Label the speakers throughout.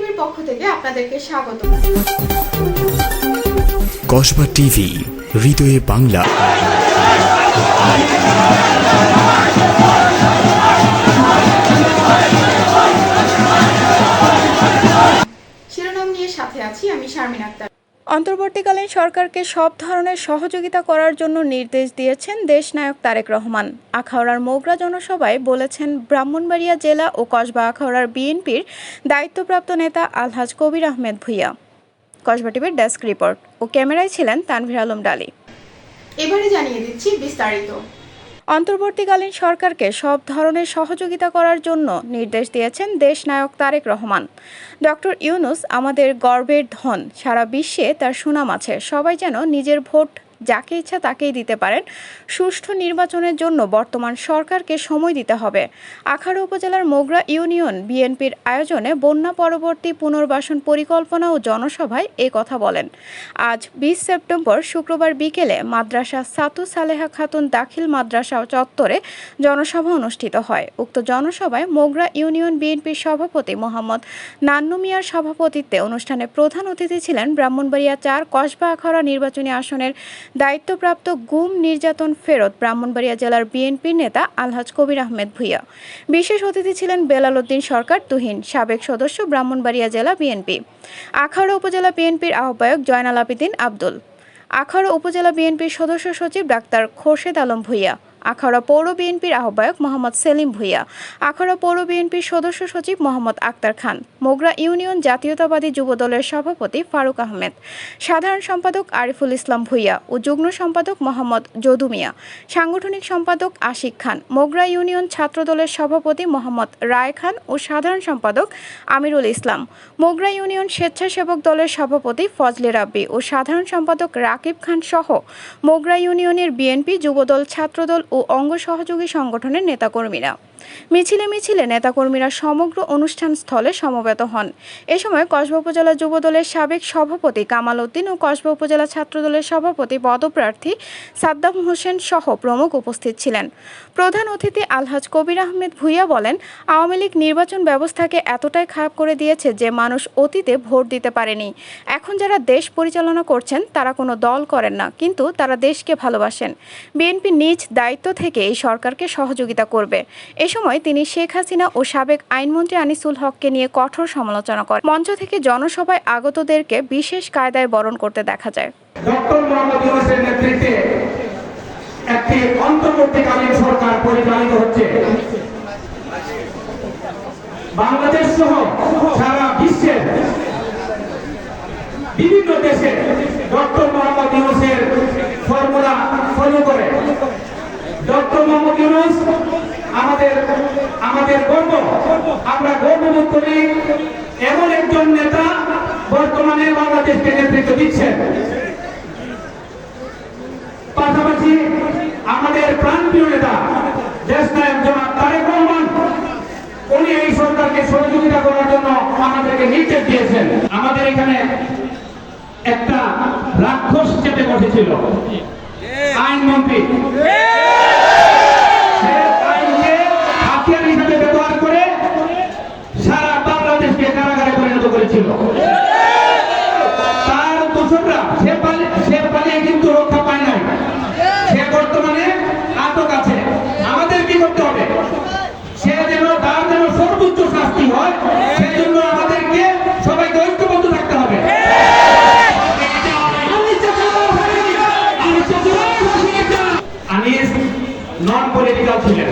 Speaker 1: টিভির পক্ষ থেকে আপনাদেরকে স্বাগত।
Speaker 2: কসবা টিভি হৃদয়ে বাংলা।
Speaker 3: অন্তর্বর্তীকালীন সরকারকে সব ধরনের সহযোগিতা করার জন্য নির্দেশ দিয়েছেন দেশনায়ক তারেক রহমান। আখাউড়ার মোগরা জনসভায় বলেছেন, ব্রাহ্মণবাড়িয়া জেলা ও কসবা আখাউড়ার বিএনপির দায়িত্বপ্রাপ্ত নেতা আলহাজ কবির আহমেদ ভুইয়া। কসবা টিভির ডেস্ক রিপোর্ট। ও ক্যামেরায় ছিলেন তানভীর আলম ডালি।
Speaker 1: এবারে জানিয়ে দিচ্ছি বিস্তারিত।
Speaker 3: অন্তর্বর্তীকালীন সরকারকে সব ধরনের সহযোগিতা করার জন্য নির্দেশ দিয়েছেন দেশনায়ক তারেক রহমান। ডক্টর ইউনুস আমাদের গর্বের ধন। সারা বিশ্বে তার সুনাম আছে। সবাই যেন নিজের ভোট যাকে ইচ্ছা তাকেই দিতে পারেন। সুষ্ঠু নির্বাচনের জন্য বর্তমান সরকারকে সময় দিতে হবে। আখাড়া উপজেলার মোগরা ইউনিয়ন বিএনপির আয়োজনে বন্যা পরবর্তী পুনর্বাসন পরিকল্পনা ও জনসভায় এ কথা বলেন। আজ বিশ সেপ্টেম্বর শুক্রবার বিকেলে মাদ্রাসা সাতু সালেহা খাতুন দাখিল মাদ্রাসা চত্বরে জনসভা অনুষ্ঠিত হয়। উক্ত জনসভায় মোগরা ইউনিয়ন বিএনপির সভাপতি মোহাম্মদ নান্নু মিয়ার সভাপতিত্বে অনুষ্ঠানে প্রধান অতিথি ছিলেন ব্রাহ্মণবাড়িয়া চার কসবা আখাড়া নির্বাচনী আসনের দায়িত্বপ্রাপ্ত গুম নির্যাতন ফেরত ব্রাহ্মণবাড়িয়া জেলার বিএনপির নেতা আলহাজ কবির আহমেদ ভুইয়া। বিশেষ অতিথি ছিলেন বেলাল উদ্দিন সরকার, তুহিন সাবেক সদস্য ব্রাহ্মণবাড়িয়া জেলা বিএনপি। আখাউড়া উপজেলা বিএনপির আহ্বায়ক জয়নাল আবিদিন আব্দুল। আখাউড়া উপজেলা বিএনপির সদস্য সচিব ডাক্তার খোরশেদ আলম ভুইয়া। আখাউড়া পৌর বিএনপির আহ্বায়ক মোহাম্মদ সেলিম ভুইয়া, আখাউড়া পৌর বিএনপির সদস্য সচিব মোহাম্মদ আক্তার খান, মোগরা ইউনিয়ন জাতীয়তাবাদী যুবদলের সভাপতি ফারুক আহমেদ, সাধারণ সম্পাদক আরিফুল ইসলাম ভুইয়া ও যুগ্ম সম্পাদক মোহাম্মদ যদু মিয়া, সাংগঠনিক সম্পাদক আশিক খান, মোগরা ইউনিয়ন ছাত্রদলের সভাপতি মোহাম্মদ রায় খান ও সাধারণ সম্পাদক আমিরুল ইসলাম, মোগরা ইউনিয়ন স্বেচ্ছাসেবক দলের সভাপতি ফজলে রাব্বি ও সাধারণ সম্পাদক রাকিব খান সহ মোগরা ইউনিয়নের বিএনপি যুবদল ছাত্রদল ও অঙ্গ সহযোগী সংগঠনের নেতাকর্মীরা। মিছিলে মিছিলে নেতাকর্মীরা সমগ্র অনুষ্ঠান স্থলে সমবেত হন। এ সময় কসবা উপজেলা যুবদলের সাবেক সভাপতি কামাল উদ্দিন ও কসবা উপজেলা ছাত্রদলের সভাপতি পদপ্রার্থী সাদ্দাম হোসেন সহ প্রমুখ উপস্থিত ছিলেন। প্রধান অতিথি আলহাজ কবির আহমেদ ভুইয়া বলেন, আওয়ামী লীগ নির্বাচন ব্যবস্থাকে এতটাই খারাপ করে দিয়েছে যে মানুষ অতীতে ভোট দিতে পারেনি। এখন যারা দেশ পরিচালনা করছেন, তারা কোনো দল করেন না, কিন্তু তারা দেশকে ভালোবাসেন। বিএনপি নিজ দায়িত্ব থেকে এই সরকারকে সহযোগিতা করবে। এ সময় তিনি শেখ হাসিনা ও সাবেক আইনমন্ত্রী আনিসুল হককে নিয়ে কঠোর সমালোচনা করেন। মঞ্চ থেকে জনসভায় আগতদেরকে বিশেষ কায়দায় বরণ করতে দেখা যায়।
Speaker 4: বাংলাদেশ সহ সারা বিশ্বের বিভিন্ন দেশে ডক্টর মোহাম্মদ ইউনুসের ফর্মুলা ফলো করে ডক্টর মোহাম্মদ ইউনুস আমাদের আমাদের গর্ব। আমরা গর্ববোধ করি এমন একজন নেতা বর্তমানে বাংলাদেশকে নেতৃত্ব দিচ্ছেন। পাশাপাশি আমাদের প্রাণপ্রিয় নেতা দেশ নায়ক জনাব তারেক রহমান, উনি এই সরকারকে সহযোগিতা করার জন্য আমাদেরকে নির্দেশ দিয়েছেন। আমাদের এখানে একটা রাক্ষস চেপে বসেছিল। আইনমন্ত্রী। নন পলিটিক্যাল ছিলেন।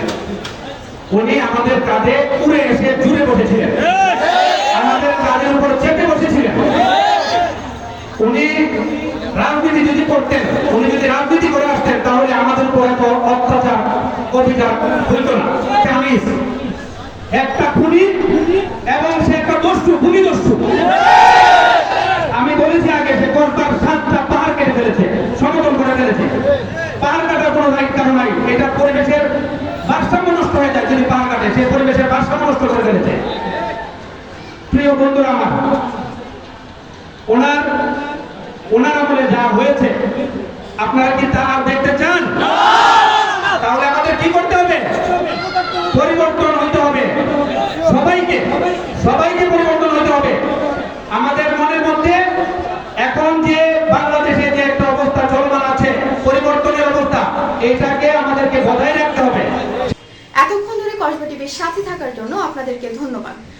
Speaker 4: উনি আমাদের কাঁধে উড়ে এসে জুড়ে বসেছিলেন। আমাদের কাঁধের উপর চেপে বসেছিলেন। উনি রাজনীতি যদি করতেন, উনি যদি রাজনীতি করে আসতেন, তাহলে আমাদের উপর এত অত্যাচার অধিকার হইত না। একটা খুনি বন্ধুরা, ওনার ওনার আমলে যা হয়েছে, আপনারা কি তা আর দেখতে চান? তাহলে আমাদের কি করতে হবে? পরিবর্তন হতে হবে। সবাইকে সবাইকে পরিবর্তন হতে হবে। আমাদের মনের মধ্যে এখন যে বাংলাদেশে যে একটা অবস্থা চলমান আছে, পরিবর্তনের অবস্থা এটাকে আমাদেরকে বজায় রাখতে হবে।
Speaker 3: এতক্ষণ ধরে কসবা টিভির সাথে থাকার জন্য আপনাদেরকে ধন্যবাদ।